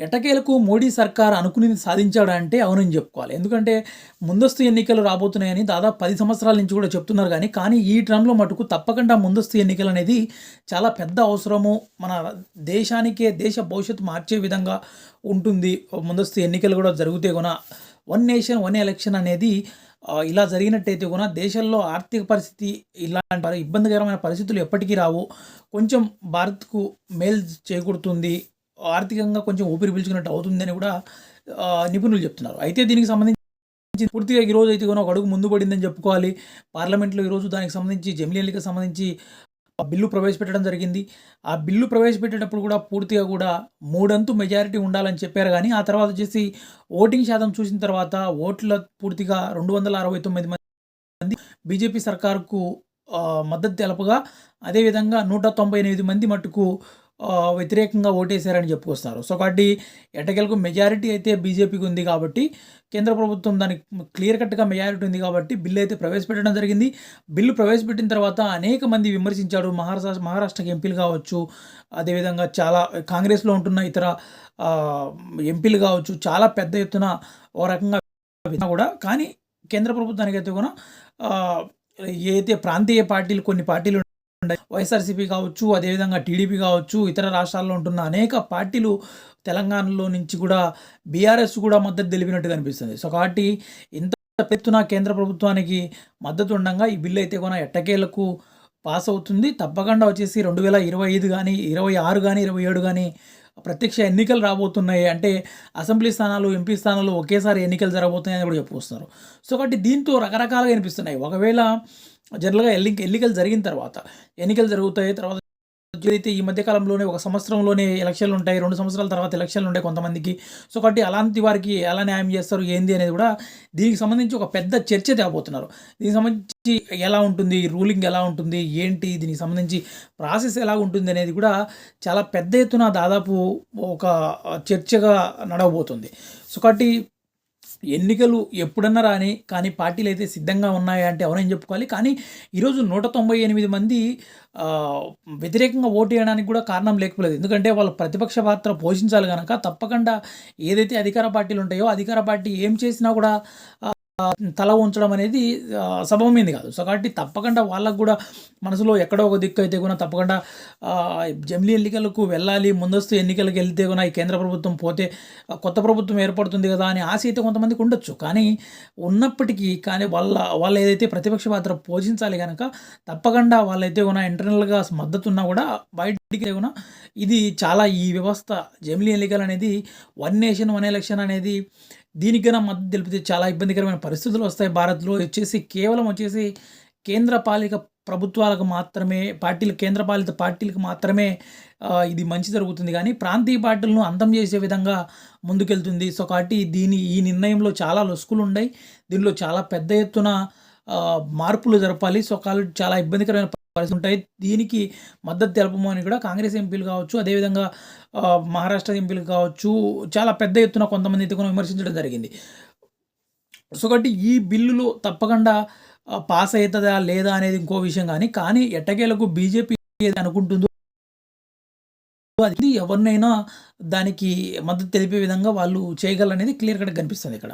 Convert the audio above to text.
ఎటకేలకు మోడీ సర్కార్ అనుకునేది సాధించాడు అంటే అవునని చెప్పుకోవాలి. ఎందుకంటే ముందస్తు ఎన్నికలు రాబోతున్నాయని దాదాపు పది సంవత్సరాల నుంచి కూడా చెప్తున్నారు కానీ కానీ ఈ టర్మ్లో మటుకు తప్పకుండా ముందస్తు ఎన్నికలు అనేది చాలా పెద్ద అవసరము. మన దేశానికే దేశ భవిష్యత్తు మార్చే విధంగా ఉంటుంది. ముందస్తు ఎన్నికలు కూడా జరిగితే కూడా వన్ నేషన్ వన్ ఎలక్షన్ అనేది ఇలా జరిగినట్టయితే కూడా దేశంలో ఆర్థిక పరిస్థితి ఇలాంటి ఇబ్బందికరమైన పరిస్థితులు ఎప్పటికీ రావు. కొంచెం భారత్కు మేలు చేకూరుతుంది. ఆర్థికంగా కొంచెం ఊపిరి పీల్చుకున్నట్టు అవుతుందని కూడా నిపుణులు చెప్తున్నారు. అయితే దీనికి సంబంధించి పూర్తిగా ఈ రోజు అయితే కూడా ఒక అడుగు ముందు పడిందని చెప్పుకోవాలి. పార్లమెంట్లో ఈరోజు దానికి సంబంధించి జమిలీ సంబంధించి ఆ బిల్లు ప్రవేశపెట్టడం జరిగింది. ఆ బిల్లు ప్రవేశపెట్టేటప్పుడు కూడా పూర్తిగా కూడా మూడంతు మెజారిటీ ఉండాలని చెప్పారు. కానీ ఆ తర్వాత వచ్చేసి ఓటింగ్ శాతం చూసిన తర్వాత ఓట్ల పూర్తిగా రెండు వందల అరవై తొమ్మిది మంది బీజేపీ సర్కారుకు మద్దతు తెలపగా అదేవిధంగా నూట తొంభై ఎనిమిది మంది మట్టుకు వ్యతిరేకంగా ఓటేశారని చెప్పుకొస్తారు సో కాబట్టి ఎటకెలకు మెజారిటీ అయితే బీజేపీకి ఉంది కాబట్టి కేంద్ర ప్రభుత్వం దానికి క్లియర్ కట్గా మెజారిటీ ఉంది కాబట్టి బిల్లు అయితే ప్రవేశపెట్టడం జరిగింది. బిల్లు ప్రవేశపెట్టిన తర్వాత అనేక మంది విమర్శించారు. మహారాష్ట్ర మహారాష్ట్రకి ఎంపీలు కావచ్చు అదేవిధంగా చాలా కాంగ్రెస్లో ఉంటున్న ఇతర ఎంపీలు కావచ్చు చాలా పెద్ద ఎత్తున ఓ రకంగా కూడా కానీ కేంద్ర ప్రభుత్వానికి అయితే కూడా ఏదైతే ప్రాంతీయ పార్టీలు కొన్ని పార్టీలు వైఎస్ఆర్సీపీ కావచ్చు అదేవిధంగా టీడీపీ కావచ్చు ఇతర రాష్ట్రాల్లో ఉంటున్న అనేక పార్టీలు తెలంగాణలో నుంచి కూడా బీఆర్ఎస్ కూడా మద్దతు తెలిపినట్టు కనిపిస్తుంది. సో కాబట్టి ఇంత ఎత్తున కేంద్ర ప్రభుత్వానికి మద్దతు ఉండగా ఈ బిల్లు అయితే కూడా ఎట్టకేలకు పాస్ అవుతుంది. తప్పకుండా వచ్చేసి రెండు వేల ఇరవై ఐదు కానీ ఇరవై ఆరు కానీ ఇరవై ఏడు కానీ ప్రత్యక్ష ఎన్నికలు రాబోతున్నాయి. అంటే అసెంబ్లీ స్థానాలు ఎంపీ స్థానాలు ఒకేసారి ఎన్నికలు జరగబోతున్నాయని కూడా చెప్పుకొస్తున్నారు సో కాబట్టి దీంతో రకరకాలుగా అనిపిస్తున్నాయి ఒకవేళ జనరల్గా ఎల్లి ఎన్నికలు జరిగిన తర్వాత ఎన్నికలు జరుగుతాయి తర్వాత అయితే ఈ మధ్యకాలంలోనే ఒక సంవత్సరంలోనే ఎలక్షన్లు ఉంటాయి రెండు సంవత్సరాల తర్వాత ఎలక్షన్లు ఉంటాయి కొంతమందికి. సో కాబట్టి అలాంటి వారికి ఎలా న్యాయం చేస్తారు ఏంది అనేది కూడా దీనికి సంబంధించి ఒక పెద్ద చర్చ తేబోతున్నారు. దీనికి సంబంధించి ఎలా ఉంటుంది రూలింగ్ ఎలా ఉంటుంది ఏంటి దీనికి సంబంధించి ప్రాసెస్ ఎలా ఉంటుంది అనేది కూడా చాలా పెద్ద ఎత్తున దాదాపు ఒక చర్చగా నడవబోతుంది. సో కాబట్టి ఎన్నికలు ఎప్పుడన్నా రాని కానీ పార్టీలు అయితే సిద్ధంగా ఉన్నాయా అంటే ఎవరైనా చెప్పుకోవాలి. కానీ ఈరోజు నూట తొంభై ఎనిమిది మంది వ్యతిరేకంగా ఓటు వేయడానికి కూడా కారణం లేకపోలేదు. ఎందుకంటే వాళ్ళు ప్రతిపక్ష పాత్ర పోషించాలి కనుక తప్పకుండా ఏదైతే అధికార పార్టీలు ఉంటాయో అధికార పార్టీ ఏం చేసినా కూడా తల ఉంచడం అనేది ఆ, కాదు. సో కాబట్టి తప్పకుండా వాళ్ళకు కూడా మనసులో ఎక్కడో ఒక దిక్కు అయితే కూడా తప్పకుండా జమిలీ ఎన్నికలకు వెళ్ళాలి ముందస్తు ఎన్నికలకు వెళ్తే కూడా ఈ కేంద్ర ప్రభుత్వం పోతే కొత్త ప్రభుత్వం ఏర్పడుతుంది కదా అని ఆశ అయితే కొంతమందికి ఉండొచ్చు. కానీ ఉన్నప్పటికీ కానీ వాళ్ళ వాళ్ళు ఏదైతే ప్రతిపక్ష పాత్ర పోషించాలి కనుక తప్పకుండా వాళ్ళైతే కూడా ఇంటర్నల్గా మద్దతు ఉన్నా కూడా బయటికి కూడా ఇది చాలా ఈ వ్యవస్థ జమిలీ ఎన్నికలు అనేది వన్ నేషన్ వన్ ఎలక్షన్ అనేది దీనికి కన్నా మద్దతు తెలిపితే చాలా ఇబ్బందికరమైన పరిస్థితులు వస్తాయి. భారత్లో వచ్చేసి కేవలం వచ్చేసి కేంద్ర పాలిక ప్రభుత్వాలకు మాత్రమే పార్టీలు కేంద్రపాలిత పార్టీలకు మాత్రమే ఇది మంచి జరుగుతుంది. కానీ ప్రాంతీయ పార్టీలను అంతం చేసే విధంగా ముందుకెళ్తుంది. సో కాబట్టి దీని ఈ నిర్ణయంలో చాలా లొసుకులు ఉన్నాయి. దీనిలో చాలా పెద్ద ఎత్తున మార్పులు జరపాలి. సో చాలా ఇబ్బందికరమైన పరిస్థితులు ఉంటాయి. దీనికి మద్దతు తెలపమని కూడా కాంగ్రెస్ ఎంపీలు కావచ్చు అదేవిధంగా మహారాష్ట్ర ఎంపీలు కావచ్చు చాలా పెద్ద ఎత్తున కొంతమంది అయితే విమర్శించడం జరిగింది. సో కాబట్టి ఈ బిల్లులు తప్పకుండా పాస్ అవుతుందా లేదా అనేది ఇంకో విషయం కానీ కానీ ఎట్టకేలకు బీజేపీ అనుకుంటుందో అది ఎవరినైనా దానికి మద్దతు తెలిపే విధంగా వాళ్ళు చేయగలనేది క్లియర్ కట్ కనిపిస్తుంది ఇక్కడ.